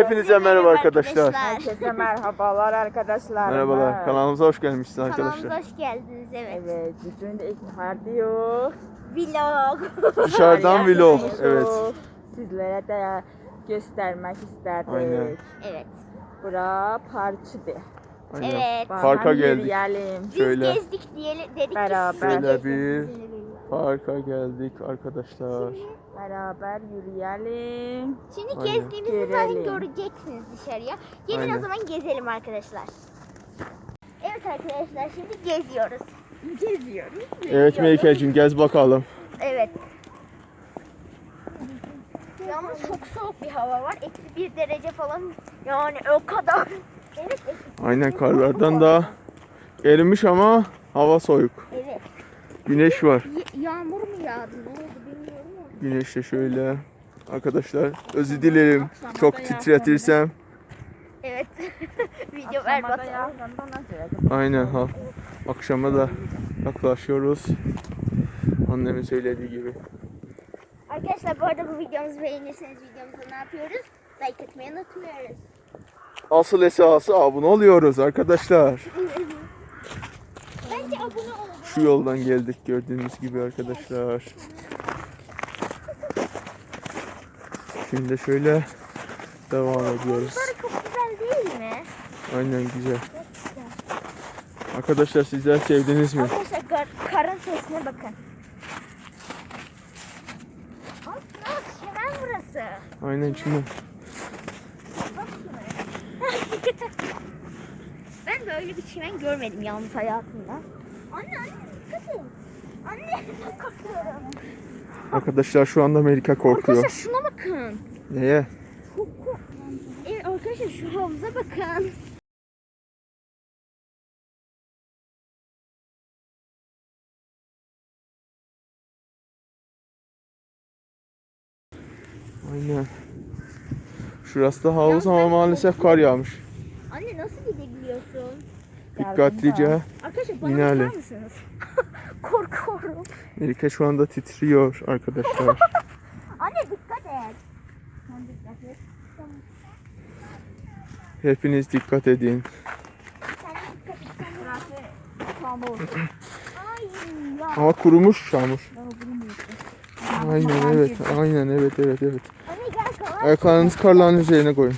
Hepinize merhaba arkadaşlar. Herkese merhabalar arkadaşlar. Merhabalar. Kanalımıza hoş gelmişsiniz arkadaşlar. Kanalımıza hoş geldiniz evet. Evet, bugün de ilk diyor. Vlog. Dışarıdan vlog. Evet. Sizlere de göstermek isterdik. Aynen. evet. Bura parçıdı. Aynen. Evet. Parka geldik. Yürüyelim. Biz Şöyle. gezdik diyelim dedik Beraber. ki siz de Şöyle gezin, bir- bizimle birlikte. Parka geldik arkadaşlar. Beraber yürüyelim. Şimdi Aynen. gezdiğimizde zaten göreceksiniz dışarıya. Gelin Aynen. o zaman gezelim arkadaşlar. Evet arkadaşlar şimdi geziyoruz. Geziyoruz. Evet Melike'cim gez bakalım. Evet. Yalnız çok soğuk bir hava var. Eksi bir derece falan. Yani o kadar. Evet. Aynen karlardan da erimiş ama hava soğuk. Evet. Güneş var. Bilmiyorum ama. Güneş de şöyle. Arkadaşlar özür dilerim. Çok titretirsem. Evet. Video nasıl? Aynen ha. Akşama da yaklaşıyoruz. Annemin söylediği gibi. Arkadaşlar bu arada bu videomuzu beğenirseniz videomuza ne yapıyoruz? Like etmeyi unutmuyoruz. Asıl esası abone oluyoruz arkadaşlar. Bence abone olun. Şu yoldan geldik gördüğünüz gibi arkadaşlar. Şimdi şöyle devam ediyoruz. Çok güzel değil mi? Aynen güzel. Arkadaşlar sizler sevdiniz mi? Arkadaşlar kar- karın sesine bakın. Aslında bak çimen burası. Aynen çimen. Bak şuna. ben böyle bir çimen görmedim yalnız hayatımda. Anne anne dikkat et. Anne korkuyorum. Arkadaşlar şu anda Melika korkuyor. Arkadaşlar şuna bakın. Neye? Evet arkadaşlar şu havuza bakın. Aynen. Şurası da havuz ama maalesef kar yağmış. Anne nasıl gidebiliyorsun? Dikkatlice. Arkadaşlar bana bakar mısınız? Korkuyorum. Melika şu anda titriyor arkadaşlar. Anne dikkat et. Sen dikkat et. Hepiniz dikkat edin. Ama kurumuş çamur. Aynen evet. Aynen evet evet evet. Ayaklarınızı karların üzerine koyun.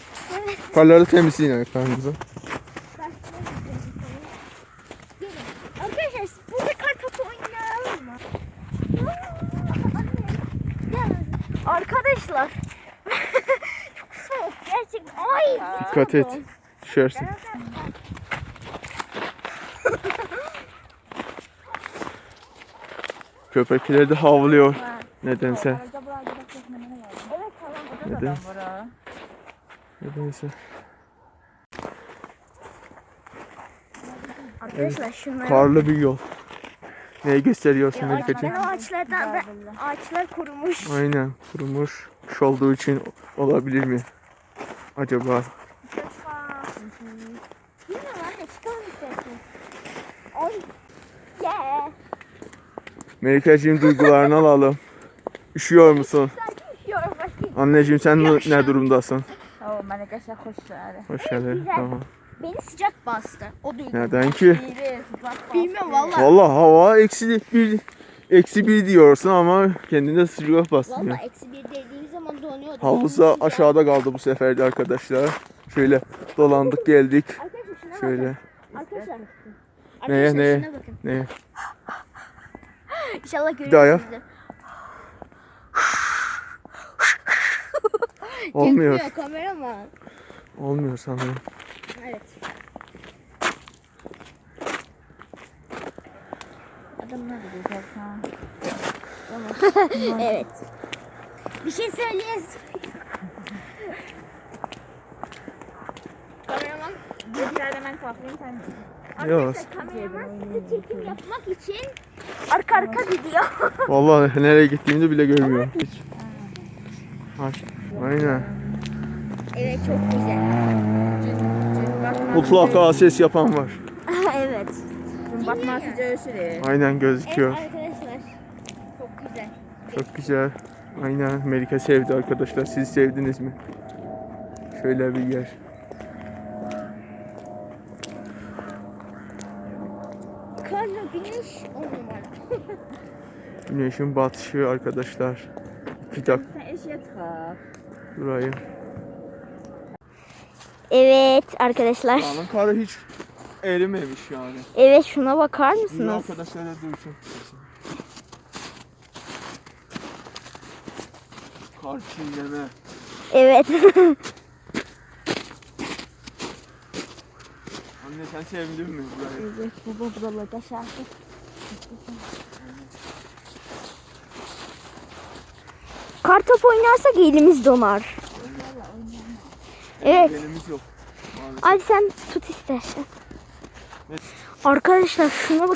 Karları temizleyin ayaklarınızı. Arkadaşlar Dikkat et. Düşersin. Köpekler de havlıyor. Nedense. Evet. Neden? Nedense. Arkadaşlar şunları. Karlı bir yol. Neyi gösteriyorsun Melike'ciğim? ağaçlar, ağaçlardan da ağaçlar kurumuş. Aynen kurumuş. Kış olduğu için olabilir mi? Acaba? Bilmiyorum anne çıkalım istersen. Ay. Yeah. Duygularını alalım. Üşüyor musun? Bakayım. Anneciğim sen ne- ne durumdasın? Oh, Menekşe hoş geldin. Hoş geldin. Tamam. Beni sıcak bastı. O duygu. Neden ki? Bilmiyorum bastı. valla. Valla hava eksi bir eksi bir diyorsun ama kendinde sıcak bastırıyor. Valla eksi bir dediğim zaman donuyordu. Havuzda Yalnız sıcak. aşağıda kaldı bu sefer de arkadaşlar. Şöyle dolandık geldik. Arkadaşlar şuna Şöyle. Arkadaşlar. Neye, Arkadaşlar neye? şuna bakın. İnşallah daha yap. görüyorsunuzdur. Olmuyor. Çekmiyor kameraman. Olmuyor sanırım. Evet. Adamlar gidiyor ha. evet. Bir şey söyleyin. Bir hemen saklayayım sen. Yok. Arkadaşlar kameraman size çekim yapmak için arka arka gidiyor. Vallahi nereye gittiğimi de bile görmüyorum hiç. Aç- Aynen. evet çok güzel. Mutlaka ses yapan var. evet. Batması göğsü Aynen gözüküyor. Evet arkadaşlar. Çok güzel. Çok güzel. Aynen Melike sevdi arkadaşlar. Siz sevdiniz mi? Şöyle bir yer. Güneş on numara. Güneşin batışı arkadaşlar. İki dakika Sen eşeğe çıkar. burayı. Evet arkadaşlar. Dağın karı hiç erimemiş yani. Evet şuna bakar mısınız? arkadaşlar da duysun. Kar çiğneme. Evet. Anne sen sevdin mi burayı? evet baba buralarda şarkı. Kartop oynarsak elimiz donar. Evet. Elimiz yok. Maalesef. Hadi sen tut istersen. Evet. Arkadaşlar şuna bak